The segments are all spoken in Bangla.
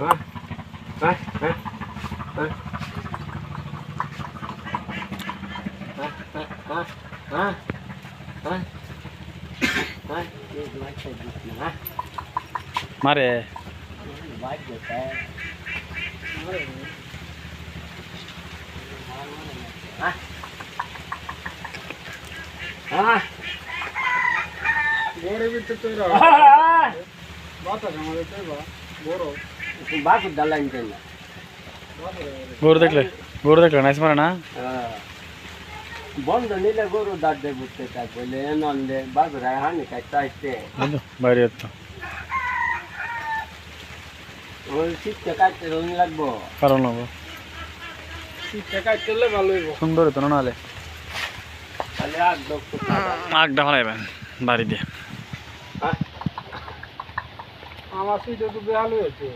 มาไปไปไปไปไปไปไปไปมาเร่มามาโบรีบิตตัวเราบ้าตาจังเลยตัวบ้าโบร ಬಾಕುದಲ್ಲ ಅಂತಿಲ್ಲ ಗೋರು ದಕ್ಲೆ ಗೋರು ದಕ್ಲೆ ನೈಸ್ ಮರಣ ಬಂದು ನೀಲೆ ಗೋರು ದಾಟದೆ ಬಿಡ್ತೈತೆ ಆಮೇಲೆ ಏನೊಂದೆ ಬಾಕುರ ಹಾನಿ ಕಾಯ್ತಾ ಐತೆ ಬಾರಿ ಇತ್ತು শীতটা কাটতে রঙ লাগবো কারণ লাগবো শীতটা কাটতে ভালো হইব সুন্দর তো নাহলে তাহলে আগ আগ দেখা বাড়ি দিয়ে আমার সুইটা তো বেহাল হয়েছে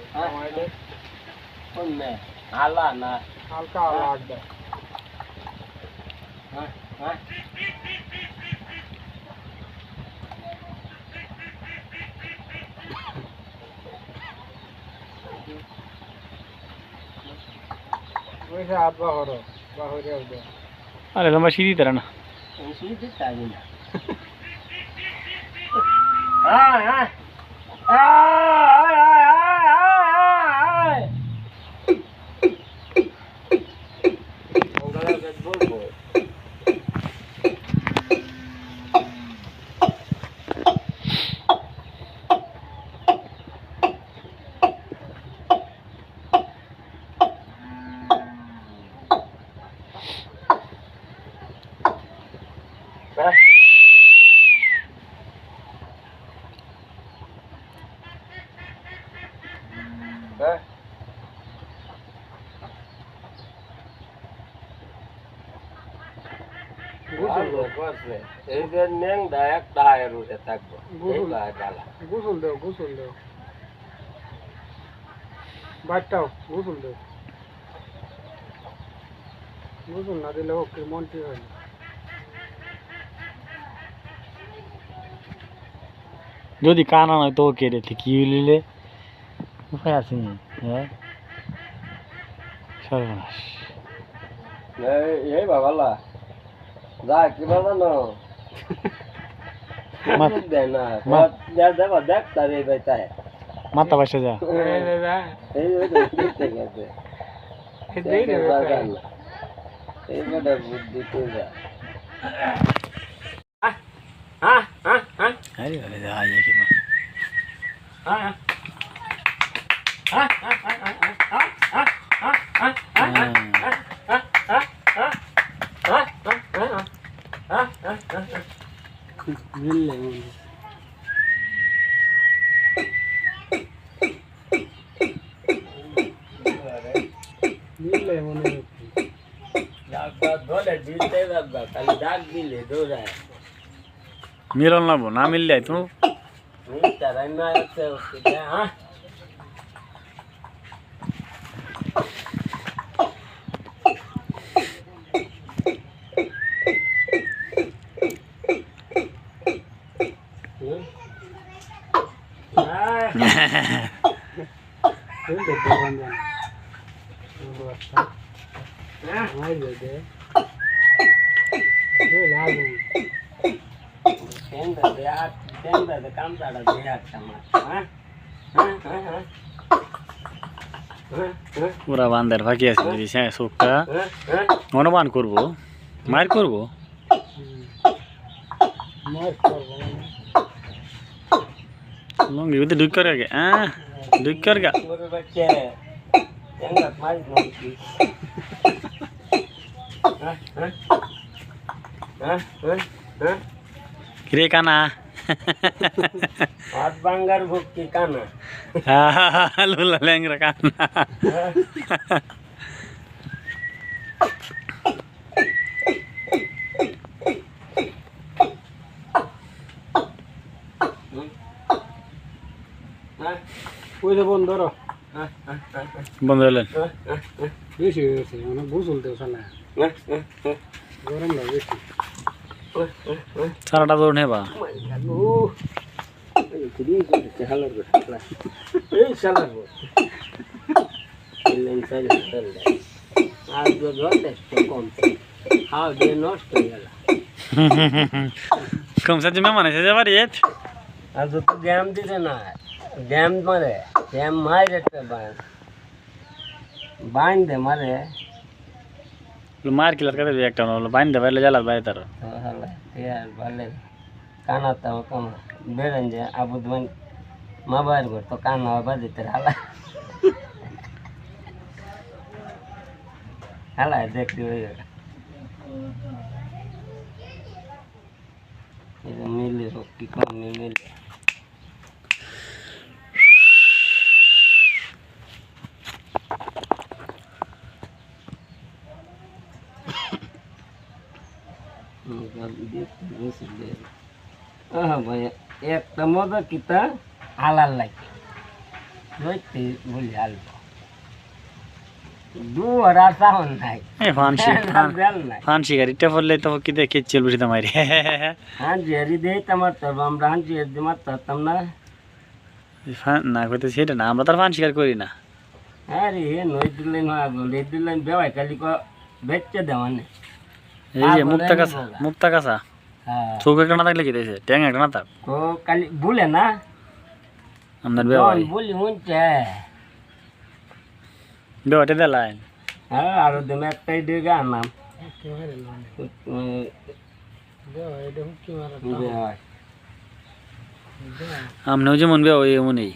কোনমে আলা না। হালকা আলা আরে লম্বা সিঁড়ি তারা না। হ্যাঁ হ্যাঁ। হ্যাঁ হ্যাঁ এইবার নেন ডায়াক টায়ার উঠে থাকব গোসল দেও গোসল দেও। বাচ্চাও গোসল দেও। গোসল না দিলে ওকে মন্ত্রী হয় না। যদি কানা নয় তো কেড়ে কি লিলে উপায় আছে হ্যাঁ সর্বনাশ এই বাবালা যা কি বাবা না মাথা বাসা যা এই বুদ্ধি যা अरे अरे आइए कि मैं मिल लेंगे मिल लेंगे दाग दाग दो ले बीते दाग दाग कल दाग भी ले दो रहा है মিলন না না মিললে তো Good, I পুরা বান্দার ফাঁকি আছে যদি হ্যাঁ শোকটা করব মার করব লঙ্গি বুঝতে ডুক করে গে হ্যাঁ ডুক কর গা হ্যাঁ হ্যাঁ হ্যাঁ কিরে কানা ভাত ¿Qué ¿Qué es. साराटा दोन हे बा। कमसा तुम्ही म्हणायचं जवळ येत आज तू डॅम ना गेम मध्ये डॅम मार, बाँध दे मारे। মারে কিলার কাছে একটা হলো বাইন দে বাইলে জ্বালাত বাইরে তার কানা তাও কাম বেরেন যে আবু দমান মা বাইর কর তো কানা বাজিতে হালা হালা দেখতে হয়ে মিলে কি কম মিলে ভাই একটা মজা কিতা হালাল লাগে রইতে বলি হালব দু আর সাহন নাই এ ফানসি বেল নাই ফানসি গাড়িটা পড়লে তো কি দেখে চেল বুঝিতে মারি হ্যাঁ জেরি দেই তোমার তো আমরা হান জেরি দিমার তাম না ফান- না কইতে সেটা না আমরা তার ফান শিকার করি না হ্যাঁ রে নই দিলেন হয় বলে দিলেন বেওয়াই খালি ক বেচতে দেওয়ানে এই যে মুক্তা বলে কাঁচা মুক্তা কাঁচা হ্যাঁ। চোখ একটা না থাকলে কি দিয়েছে ট্যাং একটা না থাক তো কালি ভুলে না। বেওয়াই বলি শুনছে। বেওয়াটা দেলাইন হ্যাঁ আরও একটাই হুকি মারা বেওয়াই আমনেও যেমন বেওয়াই এমনই।